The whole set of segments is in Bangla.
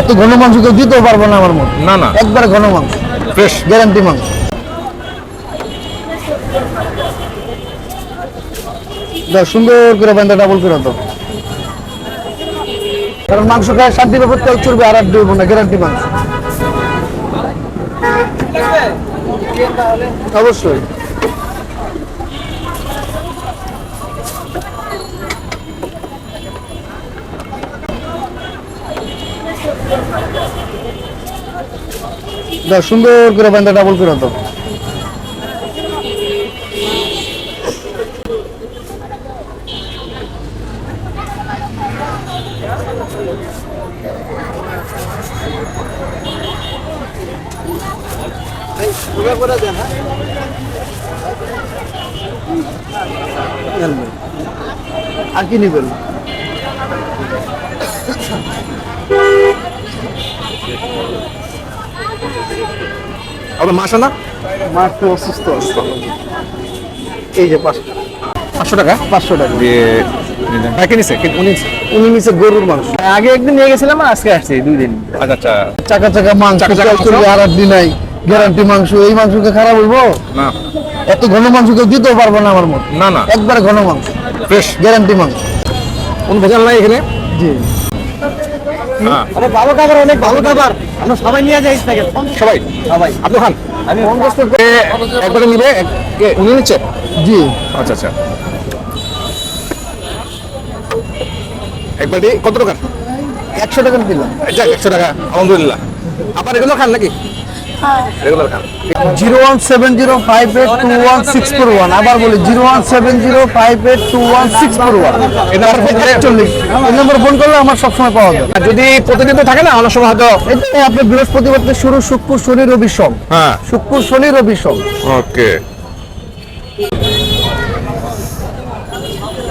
এত ঘন মাংস কেউ দিতেও পারব না আমার মতো। না না। একবার ঘন মাংস। ফ্রেশ গ্যারান্টি মাংস। সুন্দর করে বান্ধা ডাবল করে তো কারণ মাংস খায় শান্তি ব্যাপার তেল চর্বি আর আর দেবো না গ্যারান্টি মাংস। অবশ্যই দেখ, সুন্দর করে বান্ধা ডাবল করে তো আর কি নিবেন? আপনার মাসা না মাছ তো অসুস্থ এই যে পাঁচশো। পাঁচশো টাকা? পাঁচশো টাকা। দিয়ে প্যাকে নিছে? উনি উনি নিচে গরুর মাংস। আগে একদিন নিয়ে গেছিলাম আজকে আসছি দুই দিন। আচ্ছা আচ্ছা। চাকা চাকা মাংস চাকা চাকা তেল চর্বি মাংস? আর আর নাই। গ্যারান্টি মাংস এই মাংসকে খারাপ বলব না। এত ঘন মাংস কেউ দিতেও পারব না আমার মতো। না না। একবার ঘন মাংস। ফ্রেশ। গ্যারান্টি মাংস। কোন ভেজাল নাই এখানে? জি। অনেক ভালো খাবার অনেক ভালো খাবার। আমরা সবাই নিয়ে যাই সবাই? সবাই। আপনি খান। আমি এ, একবারে নিবে? উনি নিচ্ছে? জি। আচ্ছা আচ্ছা। কত টাকা? একশো টাকা দিলাম। যাক একশো টাকা। আলহামদুলিল্লাহ। আপনার এগুলো খান নাকি? রেগুলার খান zero one seven zero five eight two one six four one আবার বলি zero one seven zero five eight two one six four one এই নাম্বার একচল্লিশ। এই নম্বর ফোন করলে আমার সবসময় পাওয়া যাবে যদি প্রতিদিন তো থাকে না অনেক সময় হয়তো এটাই আপনি বৃহস্পতিবার থেকে শুরু শুক্র শনি রবি সোম। হ্যাঁ। শুক্র শনি রবি সোম। ওকে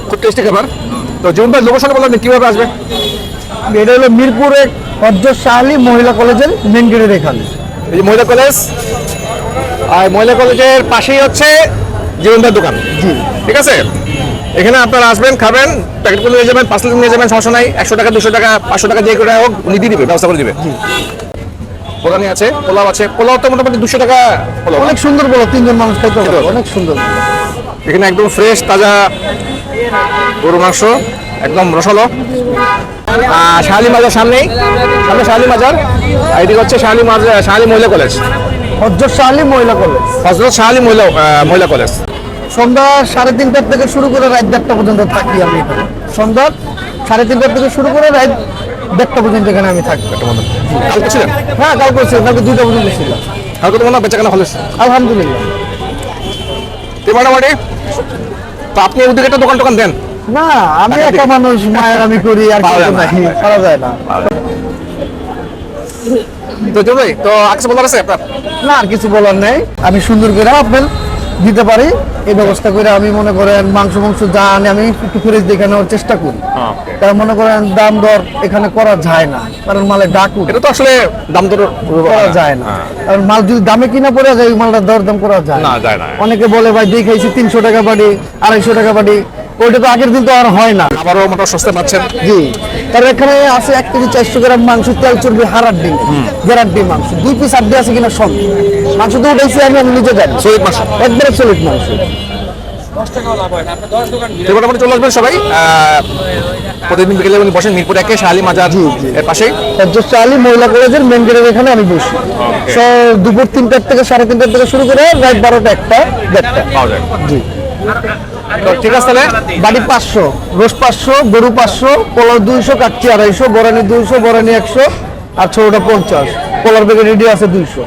খুব টেস্টি খাবার। তো জীবন ভাই লোকেশন বললেন কীভাবে আসবে? এটা হলো মিরপুরে অর্জ শাহলি মহিলা কলেজের মেন গেটের এখানে। এই যে মহিলা কলেজ আর মহিলা কলেজের পাশেই হচ্ছে জীবন ভাইয়ের দোকান ঠিক আছে? এখানে আপনারা আসবেন খাবেন প্যাকেট করে নিয়ে যাবেন লিটার নিয়ে যাবেন সমস্যা নাই একশো টাকা দুশো টাকা পাঁচশো টাকা দিয়ে করে হোক উনি দিয়ে দিবে ব্যবস্থা করে দিবে। পোলানি আছে পোলাও আছে পোলাও তো মোটামুটি দুশো টাকা পোলাও। অনেক সুন্দর পোলাও তিনজন মানুষ খাইতে পারবে অনেক সুন্দর। এখানে একদম ফ্রেশ তাজা গরু মাংস একদম রসালো। শাহালি মাজার সামনেই? সামনে শাহালি মাজার? এদিকে হচ্ছে শাহালি মাজার শাহালি মহিলা কলেজ। অর্জ শাহলি মহিলা কলেজ। হজরত শাহালি মহিলা মহিলা কলেজ। সন্ধ্যা সাড়ে তিনটার থেকে শুরু করে রাত দেড়টা পর্যন্ত থাকি আমি সন্ধ্যা সাড়ে তিনটার থেকে শুরু করে রাত দেড়টা পর্যন্ত এখানে আমি থাকি। কালকে ছিলেন? হ্যাঁ কাল করছি কালকে দুইটা পর্যন্ত ছিল কালকে তো হয় বেচাকেনা হলে? আলহামদুলিল্লাহ। মোটামুটি তো আপনি ওদিকে একটা দোকান টোকান দেন। না আমি একা মানুষ মায়ের আমি করি আর কিছু করা যায় না তো ভাই তো আজকে বলার আছে আপনার? না আর কিছু বলার নেই। আমি সুন্দর করে আপনার দিতে পারি এই ব্যবস্থা করে আমি মনে করেন মাংস মাংস যা আনি আমি একটু ফ্রেশ দেখে নেওয়ার চেষ্টা করি। কারণ মনে করেন দাম দর এখানে করা যায় না কারণ মালের ডাক এটা তো আসলে দাম দর করা যায় না। কারণ মাল যদি দামে কিনা পড়ে যায় ওই মালটা দর দাম করা যায় না, যায় না। অনেকে বলে ভাই দেখাইছি তিনশো টাকা বাড়ি আড়াইশো টাকা বাড়ি ওইটা তো আগের দিন তো আর হয় না। আবারও মোটা সস্তা পাচ্ছেন। জি। কারণ এখানে আছে এক কেজি চারশো গ্রাম মাংস তেল চর্বি হারার ডিম। গ্যারান্টি মাংস। দুই পিস আড্ডি আছে কিনা সব। মাংস তো উঠেছি আমি আমি নিজে জানি। সলিড মাংস। একবারে সলিড মাংস। মোটামুটি চলে আসবেন সবাই। আহ, প্রতিদিন বিকেলে উনি বসেন মিরপুর একে শাহালি মাজার জি, জি। এর পাশেই। পঞ্চাশ মহিলা কলেজের মেন গেটের এখানে আমি বসি। সো দুপুর তিনটার থেকে সাড়ে তিনটার থেকে শুরু করে রাত বারোটা একটা দেড়টা। জি। ঠিক আছে বাড়ি পাঁচশো, রোজ পাঁচশো, গরু পাঁচশো পোলার দুইশো কাটছি আড়াইশো বরানি দুইশো বরানি একশো, আর ছোটটা পঞ্চাশ। পোলার বেগে রেডি আছে দুইশো।